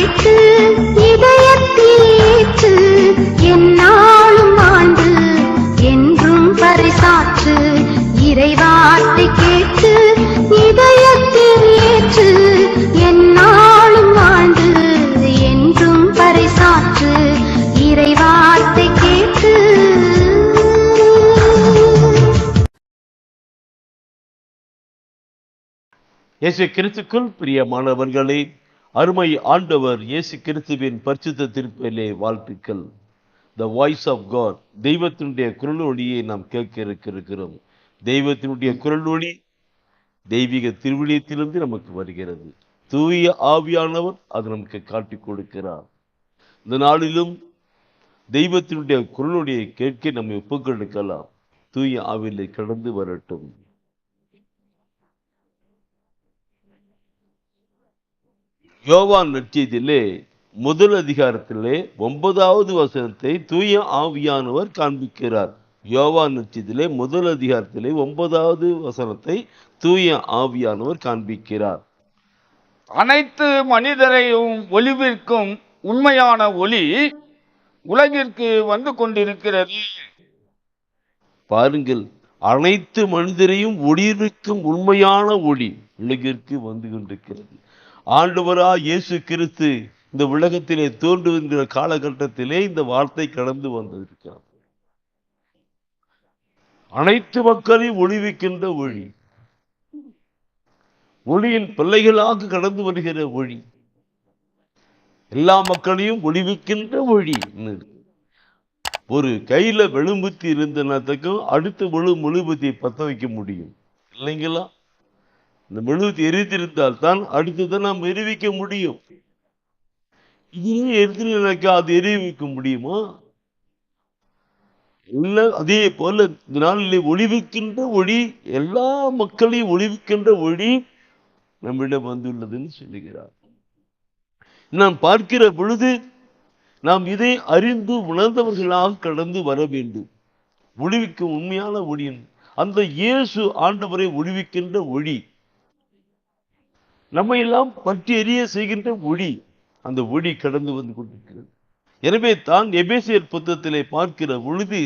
கேட்டு இதயத்தில் ஏற்று என்னாலும் ஆண்டு என்றும் பரிசாற்று இறைவார்த்தை கேட்டு இதயத்தில் ஏற்று என்னாலும் ஆண்டு என்றும் பரிசாற்று இறைவார்த்தை கேட்டு. இயேசு கிறிஸ்துக்குள் பிரியமானவர்களே அருமை ஆண்டவர் இயேசு கிறிஸ்துவின் பரிசுத்த திருப்பிலே வாழ்த்துக்கள். த வாய்ஸ் ஆஃப் காட் தெய்வத்தினுடைய குரல் ஒளியை நாம் கேட்க இருக்கிறோம். தெய்வத்தினுடைய குரல் ஒளி தெய்வீக திருவிழியத்திலிருந்து நமக்கு வருகிறது. தூய ஆவியானவர் அது நமக்கு காட்டிக் கொடுக்கிறார். இந்த நாளிலும் தெய்வத்தினுடைய குரலுடைய கேட்க நம்மை ஒப்புக்கொடுக்கலாம். தூய ஆவிலை கடந்து வரட்டும். யோவான் நற்செய்தியிலே முதல் அதிகாரத்திலே ஒன்பதாவது வசனத்தை தூய ஆவியானவர் காண்பிக்கிறார். யோவான் நற்செய்தியிலே முதல் அதிகாரத்திலே ஒன்பதாவது வசனத்தை தூய ஆவியானவர் காண்பிக்கிறார். அனைத்து மனிதரையும் ஒளிவிற்கும் உண்மையான ஒளி உலகிற்கு வந்து கொண்டிருக்கிறது. பாருங்கள் அனைத்து மனிதரையும் ஒளிர்விக்கும் உண்மையான ஒளி உலகிற்கு வந்து கொண்டிருக்கிறது. ஆண்டவரா இயேசு கிறிஸ்து இந்த உலகத்திலே தோன்றுகின்ற காலகட்டத்திலே இந்த வார்த்தை கடந்து வந்திருக்கிறார் அனைத்து மக்களையும் ஒளிவிக்கின்ற ஒளி. ஒளியின் பிள்ளைகளாக கடந்து வருகிற ஒளி. எல்லா மக்களையும் ஒளிவிக்கின்ற ஒளி. ஒரு கையில வெளும்புத்தி இருந்தனத்துக்கும் அடுத்த முழு மெழுகுபத்தியை பத்த வைக்க முடியும். இல்லைங்களா? இந்த மெழுகுத்தி எரித்திருந்தால் தான் அடுத்ததை நாம் எரிவிக்க முடியும். இதுவே எரித்திருக்கா அது எரிவிக்க முடியுமா? இல்ல அதே போல இந்த நாளிலே ஒளிவிக்கின்ற ஒளி எல்லா மக்களையும் ஒளிவிக்கின்ற ஒளி நம்மிடம் வந்துள்ளதுன்னு சொல்லுகிறார். நாம் பார்க்கிற பொழுது நாம் இதை அறிந்து உணர்ந்தவர்களாக கடந்து வர வேண்டும். ஒளிவிக்கும் உண்மையான ஒளியின் அந்த இயேசு ஆண்டவரை ஒளிவிக்கின்ற ஒளி. நம்மை எல்லாம் பற்றி எரிய செய்கின்ற ஒளி அந்த ஒளி கடந்து வந்து கொண்டிருக்கிறது. எனவே தான் எபேசியர் புத்தகத்திலே பார்க்கிற பொழுது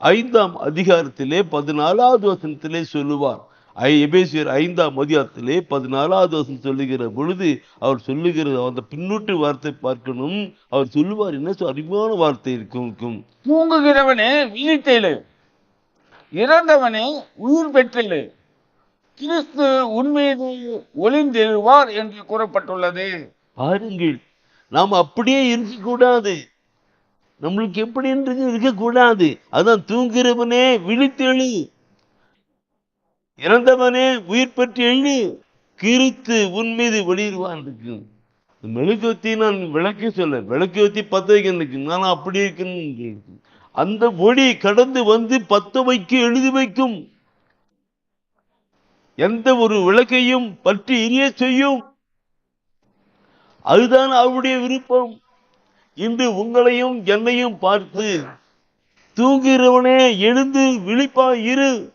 ஐந்தாம் அதிகாரத்திலே பதினாலாவது வசனத்திலே சொல்லுவார். ஐ எபேசியர் ஐந்தாம் அதிகாரத்திலே பதினாலாவது வசனம் சொல்லுகிற பொழுது அவர் சொல்லுகிற அந்த பின்னூட்டு வார்த்தை பார்க்கணும். அவர் சொல்லுவார் என்ன அருமையான வார்த்தை இருக்கும் இருக்கும். தூங்குகிறவனே விழித்தேழு. இறந்தவனே உயிர் பெற்றேழு. கிறிஸ்து உண்மையை ஒளிந்தெழுவார் என்று கூறப்பட்டுள்ளது. பாருங்கள் நாம் அப்படியே இருக்கக்கூடாது. நம்மளுக்கு எப்படி என்று இருக்கக்கூடாது. அதான் தூங்குறவனே விழித்தெழு. இறந்தவனே உயிர் பெற்று எழு. கிறித்து உன் மீது வெளியிடுவான் இருக்கு. மெழுகுவத்தி நான் விளக்கி சொல்ல விளக்கு பத்த வைக்க நான் அப்படி இருக்குன்னு அந்த ஒளி கடந்து வந்து பத்த வைக்க எழுதி வைக்கும். எந்த ஒரு விளக்கையும் பற்றி எரிய செய்யும். அதுதான் அவருடைய விருப்பம். இன்று உங்களையும் என்னையும் பார்த்து தூங்குகிறவனே எழுந்து விழிப்பா இரு.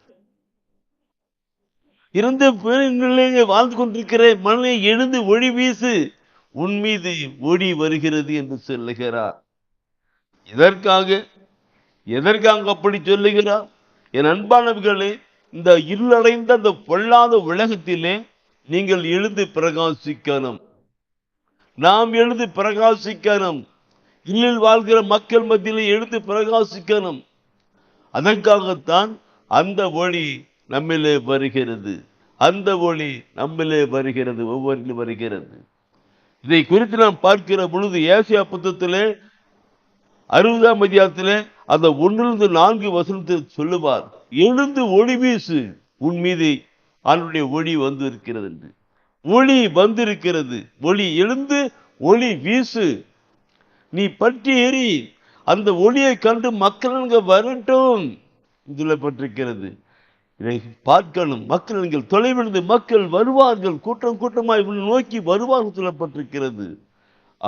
இறந்த பெண்களே வாழ்ந்து கொண்டிருக்கிற மனதை எழுந்து ஒளி வீசு. உன் மீது ஓடி வருகிறது என்று சொல்லுகிறார். எதற்காக? எதற்காக அப்படி சொல்லுகிறார்? என் அன்பானவர்களே இந்த இருளடைந்த அந்த பொல்லாத உலகத்திலே நீங்கள் எழுந்து பிரகாசிக்கணும். நாம் எழுந்து பிரகாசிக்கணும். இல்லில் வாழ்கிற மக்கள் மத்தியிலே எழுந்து பிரகாசிக்கணும். அதற்காகத்தான் அந்த ஒளி நம்மிலே வருகிறது. அந்த ஒளி நம்மிலே வருகிறது ஒவ்வொன்றிலும் வருகிறது. இதை குறித்து நாம் பார்க்கிற பொழுது ஏசியா புத்தத்திலே அறுபதாம் அதிகாரத்திலே அந்த ஒன்றிலிருந்து நான்கு வசனத்தில் சொல்லுவார் எழுந்து ஒளி வீசு உன் மீது அவனுடைய ஒளி வந்து இருக்கிறது என்று ஒளி வந்திருக்கிறது. ஒளி எழுந்து ஒளி வீசு. நீ பற்றி எறி அந்த ஒளியை கண்டு மக்கள் அங்க வரட்டும் இதுல பட்டிருக்கிறது இதை பார்க்கணும். மக்கள் நீங்கள் தொலைவிலிருந்து மக்கள் வருவார்கள். கூட்டம் கூட்டமாய் நோக்கி வருவார்கள் சொல்லப்பட்டிருக்கிறது.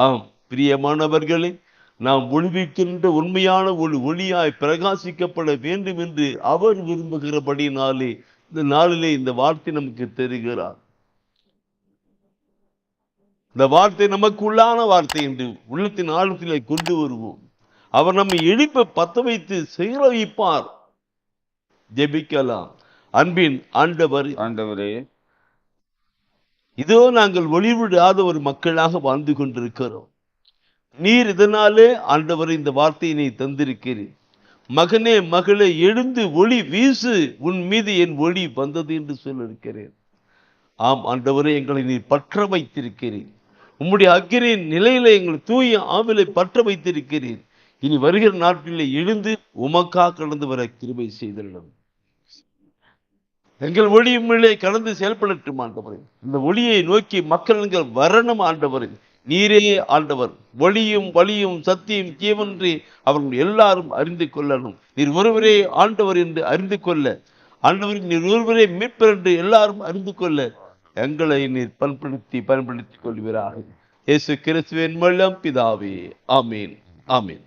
ஆம் பிரியமானவர்களே நாம் ஒளிவிக்கின்ற உண்மையான ஒளி ஒளியாய் பிரகாசிக்கப்பட வேண்டும் என்று அவர் விரும்புகிறபடினாலே இந்த நாளிலே இந்த வார்த்தை நமக்கு தெரிகிறார். இந்த வார்த்தை நமக்குள்ளான வார்த்தை என்று உள்ளத்தின் ஆழத்திலே கொண்டு வருவோம். அவர் நம்மை எழுப்ப பத்த வைத்து செயல வைப்பார் ஜெபிக்கலாம். அன்பின் ஆண்டவர். ஆண்டவரே. இதோ நாங்கள் ஒளிவிடாத ஒரு மக்களாக வாழ்ந்து கொண்டிருக்கிறோம். நீர் இதனாலே ஆண்டவர் இந்த வார்த்தையை நீ தந்திருக்கிறீர். மகனே மகளே எழுந்து ஒளி வீசு உன் மீது என் ஒளி வந்தது என்று சொல்லியிருக்கிறேன் ஆம் ஆண்டவரே எங்களை நீர் பற்ற வைத்திருக்கிறீர். உம்முடைய அக்கிரின் நிலையில எங்கள் தூய ஆவிலை பற்ற வைத்திருக்கிறீர். இனி வருகிற நாட்களில் எழுந்து உமக்கா கடந்து வர கிருபை செய்துள்ளது எங்கள் ஒளியும் மேலே கடந்து செயல்படட்டும் ஆண்டவரே. இந்த ஒளியை நோக்கி மக்கள் எங்கள் வரணும் ஆண்டவரே. நீரே ஆண்டவர். ஒளியும் வழியும் சத்தியம் தீவன்றி அவர்கள் எல்லாரும் அறிந்து கொள்ளணும். நீர் ஒருவரே ஆண்டவர் என்று அறிந்து கொள்ள. ஆண்டவர் நீர் ஒருவரே மீட்பர் என்று எல்லாரும் அறிந்து கொள்ள. எங்களை நீர் பண்படுத்தி பயன்படுத்திக் கொள்கிறார்கள் இயேசு கிறிஸ்துவின் மூலம் பிதாவே. ஆமீன். ஆமீன்.